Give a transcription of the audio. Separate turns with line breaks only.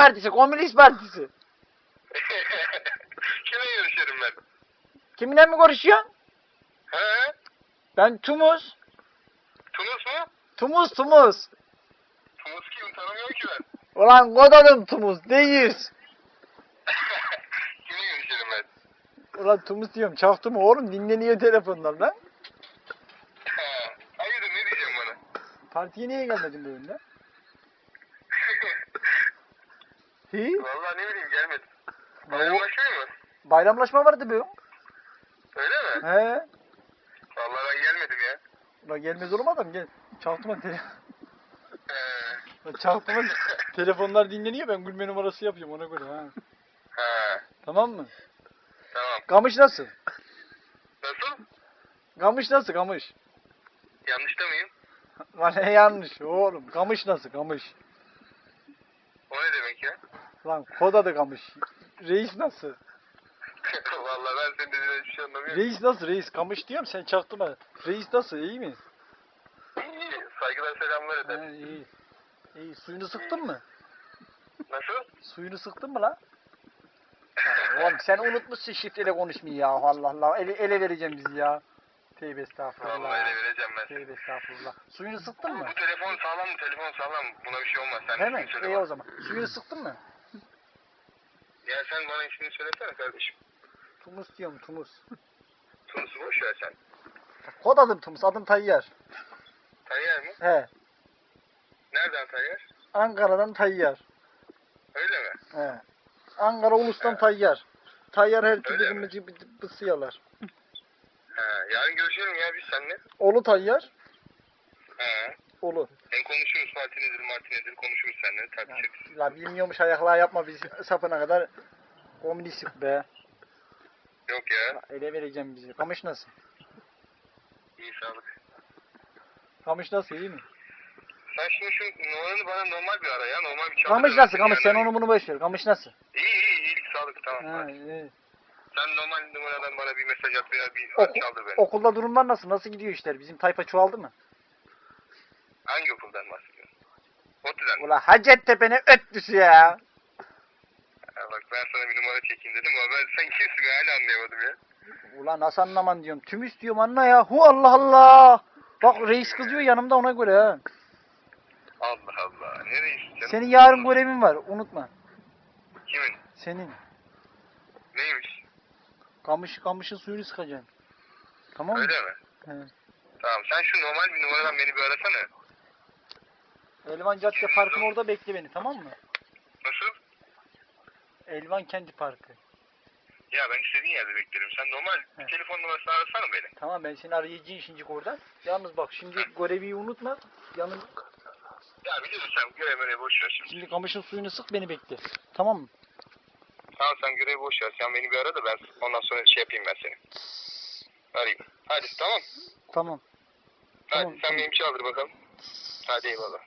Partisi, Komünist Partisi.
Kime görüşerim ben?
Kiminle mi konuşuyorsun?
He?
Ben Tumuz.
Tunus mu?
Tumuz, Tumuz.
Tunus kim? Tanımıyorum ki ben.
Ulan kodadım Tumuz, değil.
Kime görüşerim ben?
Ulan Tumuz diyorum, çaktım oğlum dinleniyor telefonlar lan.
Ha, Hayırdır ne diyeceğim bana?
Partiye niye gelmedin bugün lan? Hi?
Vallahi ne bileyim gelmedim. Bayramlaşmıyor mu?
Bayramlaşma vardı bugün.
Öyle mi?
He.
Vallahi ben gelmedim ya.
Ulan gelmez olmadım gel. Çaktıma tele
He.
Çaktıma telefonlar dinleniyor ben gülme numarası yapıyorum ona göre ha.
Ha.
Tamam mı?
Tamam.
Kamış nasıl?
Nasıl?
Kamış nasıl kamış?
Yanlışta mıyım?
Lan ne yanlış oğlum. Kamış nasıl kamış?
O ne demek ya?
Lan kod adı kamış. Reis nasıl?
Vallahi ben senin dediğine hiçbir şey anlamıyorum.
Reis nasıl reis? Kamış diyorum sen çaktırma. Reis nasıl iyi mi?
İyi, saygılar selamlar eder.
iyi. İyi suyunu sıktın mı?
Nasıl?
Suyunu sıktın mı lan? Oğlum sen unutmuşsun şifreyle konuşmayı ya. Allah Allah. Ele, ele vereceğim bizi ya. Teybe
Vallahi
estağfurullah.
ele vereceğim ben.
Teybe estağfurullah. Suyunu sıktın mı?
Bu telefon sağlam mı? Telefon sağlam? Buna bir şey olmaz. Sen
Değil mi?
ismini söyle
İyi
bana.
o zaman. Suyunu sıktın mı?
Ya sen bana ismini söylesene kardeşim.
Tumus diyorum Tumus.
Tunus'u boş ver sen.
Kod adım Tumus. Adım Tayyar.
Tayyar mı?
He.
Nereden Tayyar?
Ankara'dan Tayyar.
Öyle mi?
He. Ankara Ulus'tan Tayyar. Tayyar her türlü
Öyle mi?
bısıyorlar.
Ha, yarın görüşelim ya biz seninle.
Olu Tayyar.
Ha.
Olu.
Hem konuşuruz parti nedir marti nedir konuşuruz seninle
Ya,
tartışırız.
la bilmiyormuş ayaklar yapma biz sapına kadar komünistik be.
Yok ya.
La, ele vereceğim bizi. Kamış nasıl?
İyi sağlık.
Kamış nasıl iyi mi?
Sen şimdi şu numaranı bana normal bir ara ya. Normal bir çanta
Kamış nasıl? Kamış sen onu bunu boş ver. Kamış nasıl?
İyi iyi iyilik sağlık tamam.
Ha, iyi.
Sen normal numaradan bana bir mesaj at veya bir
Oku-
çaldır beni.
okulda durumlar nasıl? Nasıl gidiyor işler? Bizim tayfa çoğaldı mı?
Hangi okuldan bahsediyorsun? ODTÜ'den mi?
Ula Hacettepe'ne öttüsü ya.
Ya bak ben sana bir numara çekeyim dedim ama ben sen kimsin hala anlayamadım ya.
Ula nasıl anlaman diyorum. Tüm istiyorum anla ya. Hu Allah Allah. Bak reis kızıyor yanımda ona göre ha.
Allah Allah. Nereyiz canım?
Senin yarın görevin var. Unutma.
Kimin?
Senin.
Neymiş?
Kamış kamışın suyunu sıkacaksın. Tamam mı?
Öyle mi?
He.
Tamam sen şu normal bir numaradan beni bir arasana.
Elvan Cadde Parkı'nın orada bekle beni tamam mı?
Nasıl?
Elvan Kendi Parkı.
Ya ben istediğin yerde beklerim. Sen normal
He.
telefon numarasını arasana beni.
Tamam ben seni arayacağım şimdi oradan. Yalnız bak şimdi görevi unutma. Yanım
Ya biliyorsun sen görev görev boş ver şimdi.
şimdi kamışın suyunu sık beni bekle. Tamam mı?
Tamam sen görevi boş ver. Sen beni bir ara da ben ondan sonra şey yapayım ben seni. Arayayım. Hadi tamam.
Tamam.
Hadi
Tamam,
sen
tamam.
benim çaldır bakalım. Hadi eyvallah.